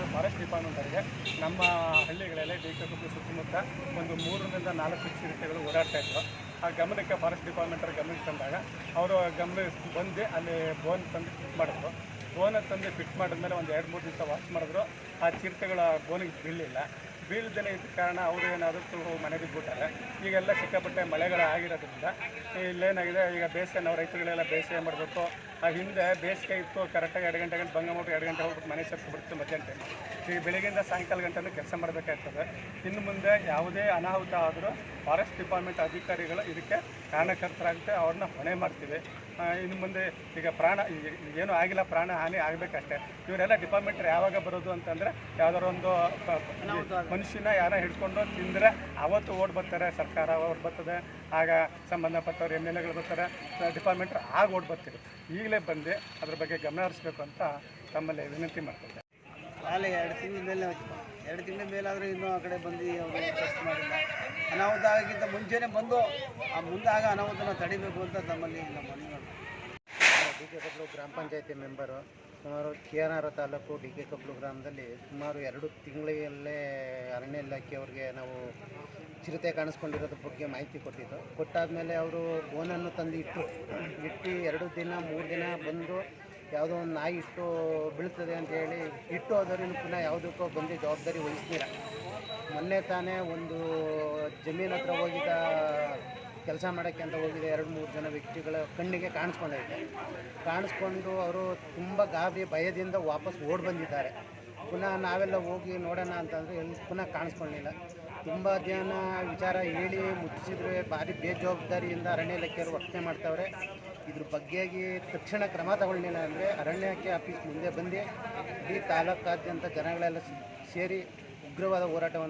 ಅಂದರೆ forest department ಅವರಿಗೆ ನಮ್ಮ ಹಳ್ಳಿಗಳಲ್ಲಿ ಡಿ ಕೆ ಸುತ್ತಮುತ್ತ ಒಂದು ಮೂರರಿಂದ ನಾಲ್ಕು ಚಿರತೆಗಳು ಓಡಾಡ್ತಾ ಇದ್ದರು ಆ ಗಮನಕ್ಕೆ ಫಾರೆಸ್ಟ್ ಡಿಪಾರ್ಟ್ಮೆಂಟ್ ಅವ್ರ ಗಮನಕ್ಕೆ ತಂದಾಗ ಅವರು ಗಮನ ಬಂದು ಅಲ್ಲಿ ಬೋನ್ ತಂದು ಫಿಟ್ ಮಾಡಿದ್ರು. ಬೋನ ತಂದು ಫಿಟ್ ಮಾಡಿದ್ಮೇಲೆ ಒಂದು ಎರಡು ಮೂರು ದಿವಸ ವಾಚ್ ಮಾಡಿದ್ರು. ಆ ಚಿರತೆಗಳ ಬೋನಿಗೆ ಬೀಳಲಿಲ್ಲ. ಬೀಳ್ದೇ ಇದ್ದ ಕಾರಣ ಅವರು ಏನಾದರೂ ಮನೆ ಬಿದ್ದುಬಿಟ್ಟಾರೆ ಈಗೆಲ್ಲ ಸಿಕ್ಕಾಪಟ್ಟೆ ಮಳೆಗಳು ಆಗಿರೋದ್ರಿಂದ ಇಲ್ಲೇನಾಗಿದೆ ಈಗ ಬೇಸಿಗೆ ನಾವು ರೈತರುಗಳೆಲ್ಲ ಬೇಸಿಗೆ ಮಾಡಬೇಕು? ಆ ಹಿಂದೆ ಬೇಸಿಗೆ ಇತ್ತು, ಕರೆಕ್ಟಾಗಿ ಎರಡು ಗಂಟೆ ಗಂಟೆ ಬಂಗ ಮಾಡ್ಬಿಟ್ಟು ಎರಡು ಗಂಟೆ ಹೋಗ್ಬಿಟ್ಟು ಮನೆ ಸೇರ್ಕೊಬಿಡ್ತು ಮಧ್ಯಾಹ್ನ ಟೈಮ್ ಈಗ ಬೆಳಗ್ಗೆಯಿಂದ ಸಾಯಂಕಾಲ ಗಂಟೆಯಲ್ಲಿ ಕೆಲಸ ಮಾಡಬೇಕಾಗ್ತದೆ. ಇನ್ನು ಮುಂದೆ ಯಾವುದೇ ಅನಾಹುತ ಆದರೂ ಫಾರೆಸ್ಟ್ ಡಿಪಾರ್ಟ್ಮೆಂಟ್ ಅಧಿಕಾರಿಗಳು ಇದಕ್ಕೆ ಕಾರಣಕರ್ತರಾಗುತ್ತೆ ಅವ್ರನ್ನ ಹೊಣೆ ಮಾಡ್ತೀವಿ. ಇನ್ನು ಮುಂದೆ ಈಗ ಪ್ರಾಣ ಈಗ ಏನೂ ಆಗಿಲ್ಲ ಪ್ರಾಣ ಹಾನಿ ಆಗಬೇಕಷ್ಟೇ. ಇವರೆಲ್ಲ ಡಿಪಾರ್ಟ್ಮೆಂಟ್ ಯಾವಾಗ ಬರೋದು ಅಂತಂದರೆ ಯಾವ್ದಾದ್ರು ಒಂದು ಮನುಷ್ಯನ ಯಾರ ಹಿಡ್ಕೊಂಡು ತಿಂದರೆ ಅವತ್ತು ಓಡ್ ಬರ್ತಾರೆ ಸರ್ಕಾರ ಅವ್ರು ಬರ್ತದೆ ಆಗ ಸಂಬಂಧಪಟ್ಟವ್ರು ಎಂ ಎಲ್ ಎಗಳು ಬರ್ತಾರೆ ಡಿಪಾರ್ಟ್ಮೆಂಟ್ ಆಗ ಓಡ್ ಬರ್ತೀವಿ. ಈಗಲೇ ಬಂದು ಅದ್ರ ಬಗ್ಗೆ ಗಮನ ಹರಿಸ್ಬೇಕು ಅಂತ ತಮ್ಮಲ್ಲಿ ವಿನಂತಿ ಮಾಡ್ತಾರೆ ಆಗಲೇ ಎರಡು ತಿಂಗಳ ಮೇಲೆ. ಎರಡು ತಿಂಗಳ ಮೇಲಾದರೂ ಇನ್ನೂ ಆ ಕಡೆ ಬಂದು ಅವರು ಟೆಸ್ಟ್ ಮಾಡಿಲ್ಲ. ಅನಾಹುತ ಆಗಿದ್ದ ಮುಂಚೆನೇ ಬಂದು ಆ ಮುಂದಾಗ ಅನಾಹುತನ ತಡಿಬೇಕು ಅಂತ ತಮ್ಮಲ್ಲಿ ನಮ್ಮ ಮನವಿ ಡಿ ಕೆ ಕಬ್ಲು ಗ್ರಾಮ ಪಂಚಾಯತಿ ಮೆಂಬರು ಸುಮಾರು K R R taluk D K Kablu ಗ್ರಾಮದಲ್ಲಿ ಸುಮಾರು ಎರಡು ತಿಂಗಳಲ್ಲೇ ಅರಣ್ಯ ಇಲಾಖೆ ಅವ್ರಿಗೆ ನಾವು ಚಿರತೆ ಕಾಣಿಸ್ಕೊಂಡಿರೋದ್ರ ಬಗ್ಗೆ ಮಾಹಿತಿ ಕೊಟ್ಟಿದ್ದು. ಕೊಟ್ಟಾದಮೇಲೆ ಅವರು ಬೋನನ್ನು ತಂದು ಇಟ್ಟು ಇಟ್ಟು ಎರಡು ದಿನ, ಮೂರು ದಿನ ಬಂದು ಯಾವುದೋ ಒಂದು ನಾಯಿ ಇಟ್ಟು ಬೀಳ್ತದೆ ಅಂತ ಹೇಳಿ ಇಟ್ಟು ಅದರಿಂದ ಪುನಃ ಯಾವುದಕ್ಕೋ ಬಂದು ಜವಾಬ್ದಾರಿ ವಹಿಸ್ತೀರ? ಮೊನ್ನೆ ತಾನೇ ಒಂದು ಜಮೀನ್ ಹತ್ರ ಹೋಗಿದ್ದ ಕೆಲಸ ಮಾಡೋಕ್ಕೆ ಅಂತ ಹೋಗಿದ್ದೆ ಎರಡು ಮೂರು ಜನ ವ್ಯಕ್ತಿಗಳ ಕಣ್ಣಿಗೆ ಕಾಣಿಸ್ಕೊಂಡೈತೆ ಕಾಣಿಸ್ಕೊಂಡು ಅವರು ತುಂಬ ಗಾಬರಿ, ಭಯದಿಂದ ವಾಪಸ್ ಓಡಿ ಬಂದಿದ್ದಾರೆ. ಪುನಃ ನಾವೆಲ್ಲ ಹೋಗಿ ನೋಡೋಣ ಅಂತಂದರೆ ಎಲ್ಲಿ ಪುನಃ ಕಾಣಿಸ್ಕೊಳ್ಳಿಲ್ಲ ತುಂಬ ಜನ ವಿಚಾರ ಹೇಳಿ ಮುಟ್ಟಿಸಿದ್ರೆ ಭಾರಿ ಬೇಜವಾಬ್ದಾರಿಯಿಂದ ಅರಣ್ಯ ಇಲಾಖೆಯವರು ವರ್ತನೆ ಮಾಡ್ತಾವ್ರೆ. ಇದ್ರ ಬಗ್ಗೆಯಾಗಿ ತಕ್ಷಣ ಕ್ರಮ ತಗೊಳ್ಳಿಲ್ಲ ಅಂದರೆ ಅರಣ್ಯಕ್ಕೆ ಆಫೀಸ್ ಮುಂದೆ ಬಂದು ಇಡೀ ತಾಲೂಕಾದ್ಯಂತ ಜನಗಳೆಲ್ಲ ಸೇರಿ ಉಗ್ರವಾದ ಹೋರಾಟವನ್ನು